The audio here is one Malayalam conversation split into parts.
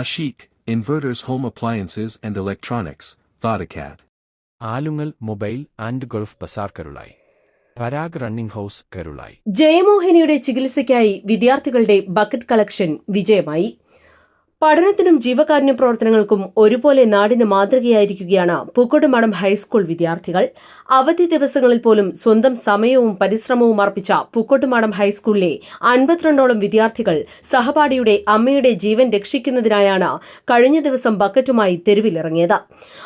Ashik, Inverters home appliances and electronics Vodacad. Alungal mobile and Gulf Bazar Karulayi. Parag running house Karulayi. ജയമോഹിനിയുടെ ചികിത്സയ്ക്കായി വിദ്യാർത്ഥികളുടെ ബക്കറ്റ് കളക്ഷൻ വിജയമായി. പഠനത്തിനും ജീവകാരുണ്യ പ്രവർത്തനങ്ങൾക്കും ഒരുപോലെ നാടിന് മാതൃകയായിരിക്കുകയാണ് പൂക്കോട്ടുമണം ഹൈസ്കൂൾ വിദ്യാർത്ഥികൾ. അവധി ദിവസങ്ങളിൽ പോലും സ്വന്തം സമയവും പരിശ്രമവും അർപ്പിച്ച പൂക്കോട്ടുമാടം ഹൈസ്കൂളിലെ അൻപത്തിരണ്ടോളം വിദ്യാർത്ഥികൾ സഹപാഠിയുടെ അമ്മയുടെ ജീവൻ രക്ഷിക്കുന്നതിനായാണ് കഴിഞ്ഞ ദിവസം ബക്കറ്റുമായി തെരുവിലിറങ്ങിയത്.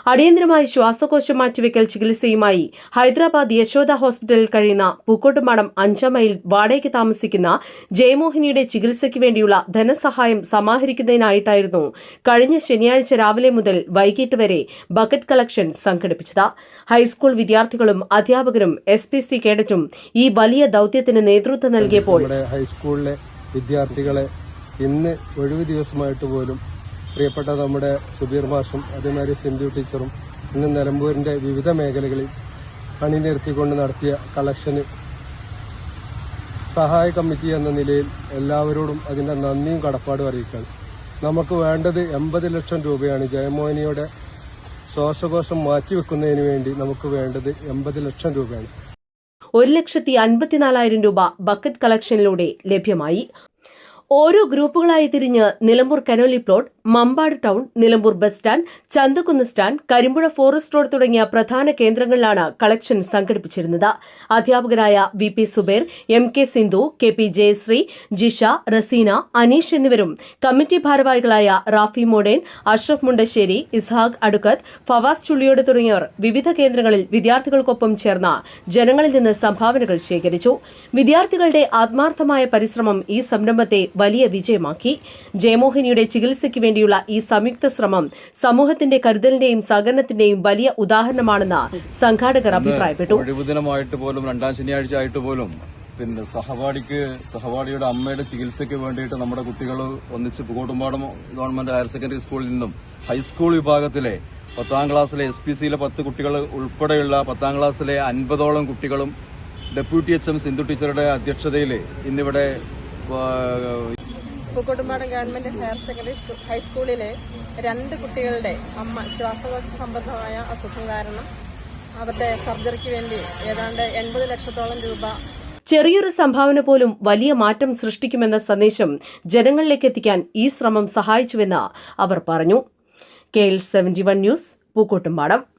അടിയന്തരമായി ശ്വാസകോശം മാറ്റിവെക്കൽ ചികിത്സയുമായി ഹൈദരാബാദ് യശോദ ഹോസ്പിറ്റലിൽ കഴിയുന്ന പൂക്കോട്ടുമാടം അഞ്ചാം മൈൽ വാടകയ്ക്ക് താമസിക്കുന്ന ജയമോഹിനിയുടെ ചികിത്സയ്ക്ക് വേണ്ടിയുള്ള ധനസഹായം സമാഹരിക്കുന്നതിനായിട്ടായിരുന്നു കഴിഞ്ഞ ശനിയാഴ്ച രാവിലെ മുതൽ വൈകിട്ട് വരെ ബക്കറ്റ് കളക്ഷൻ സംഘടിപ്പിച്ചത്. ഹൈസ്കൂൾ വിദ്യാർത്ഥികളും അധ്യാപകരും എസ് പി സി കേഡറ്റും ഈ വലിയ ദൌത്യത്തിന് നേതൃത്വം നൽകിയപ്പോൾ ഹൈസ്കൂളിലെ വിദ്യാർത്ഥികളെ ഇന്ന് ഒഴിവ് ദിവസമായിട്ട് പോലും പ്രിയപ്പെട്ട നമ്മുടെ സുബീർ മാഷും അതേമാതിരി സിന്ധു ടീച്ചറും ഇന്ന് നിലമ്പൂരിന്റെ വിവിധ മേഖലകളിൽ അണിനിരത്തിക്കൊണ്ട് നടത്തിയ കളക്ഷന് സഹായ കമ്മിറ്റി എന്ന നിലയിൽ എല്ലാവരോടും അതിന്റെ നന്ദിയും കടപ്പാടും അറിയിക്കുകയാണ്. നമുക്ക് വേണ്ടത് എൺപത് ലക്ഷം രൂപയാണ് ജയമോഹിനിയുടെ ശ്വാസകോശം മാറ്റിവെക്കുന്നതിന് വേണ്ടി നമുക്ക് വേണ്ടത് എൺപത് ലക്ഷം രൂപയാണ്. ഒരു ലക്ഷത്തി അൻപത്തിനാലായിരം രൂപ ബക്കറ്റ് കളക്ഷനിലൂടെ ലഭ്യമായി. ഓരോ ഗ്രൂപ്പുകളായി തിരിഞ്ഞ് Nilambur Conolly plot Mampad town Nilambur bus stand Chanthakunnu stand Karimpuzha forest road തുടങ്ങിയ പ്രധാന കേന്ദ്രങ്ങളിലാണ് കളക്ഷൻ സംഘടിപ്പിച്ചിരുന്നത്. അധ്യാപകരായ V P Subair M K Sindhu K P Jayasree Jisha Razeena Aneesh എന്നിവരും. കമ്മിറ്റി ഭാരവാഹികളായ റാഫി മോഡേൻ അഷ്റഫ് മുണ്ടശ്ശേരി ഇസ്ഹാഖ് അടുക്കത്ത് ഫവാസ് ചുള്ളിയോട് തുടങ്ങിയവർ വിവിധ കേന്ദ്രങ്ങളിൽ വിദ്യാർത്ഥികൾക്കൊപ്പം ചേർന്ന ജനങ്ങളിൽ നിന്ന് സംഭാവനകൾ ശേഖരിച്ചു. വിദ്യാർത്ഥികളുടെ ആത്മാർത്ഥമായ പരിശ്രമം ഈ സംരംഭത്തെ വലിയ വിജയമാക്കി. ജയമോഹിനിയുടെ ചികിത്സയ്ക്ക് വേണ്ടിയുള്ള ഈ സംയുക്ത ശ്രമം സമൂഹത്തിന്റെ കരുതലിന്റെയും സഹകരണത്തിന്റെയും വലിയ ഉദാഹരണമാണെന്ന് സംഘാടകർ അഭിപ്രായപ്പെട്ടു. ഒഴിവുദിനമായിട്ട് പോലും രണ്ടാം ശനിയാഴ്ച ആയിട്ട് പോലും പിന്നെ സഹപാഠിക്ക് സഹപാഠിയുടെ അമ്മയുടെ ചികിത്സയ്ക്ക് വേണ്ടിയിട്ട് നമ്മുടെ കുട്ടികൾ ഒന്നിച്ച് പൂക്കോട്ടുംപാടം ഗവൺമെന്റ് ഹയർ സെക്കൻഡറി സ്കൂളിൽ നിന്നും ഹൈസ്കൂൾ വിഭാഗത്തിലെ പത്താം ക്ലാസ്സിലെ എസ് പി സിയിലെ പത്ത് കുട്ടികൾ ഉൾപ്പെടെയുള്ള പത്താം ക്ലാസ്സിലെ അൻപതോളം കുട്ടികളും ഡെപ്യൂട്ടി എച്ച് എം സിന്ധു ടീച്ചറുടെ അധ്യക്ഷതയിൽ ഇന്നിവിടെ Pookkottumpadam government higher secondary school- ഹൈസ്കൂളിലെ രണ്ട് കുട്ടികളുടെ അമ്മ ശ്വാസകോശ സംബന്ധമായ അസുഖം കാരണം അവരുടെ സർജറിക്ക് വേണ്ടി ഏതാണ്ട് എൺപത് ലക്ഷത്തോളം രൂപ ചെറിയൊരു സംഭാവന പോലും വലിയ മാറ്റം സൃഷ്ടിക്കുമെന്ന സന്ദേശം ജനങ്ങളിലേക്ക് എത്തിക്കാൻ ഈ ശ്രമം സഹായിച്ചുവെന്ന് അവർ പറഞ്ഞു. K L seventy one news Pookkottumpadam.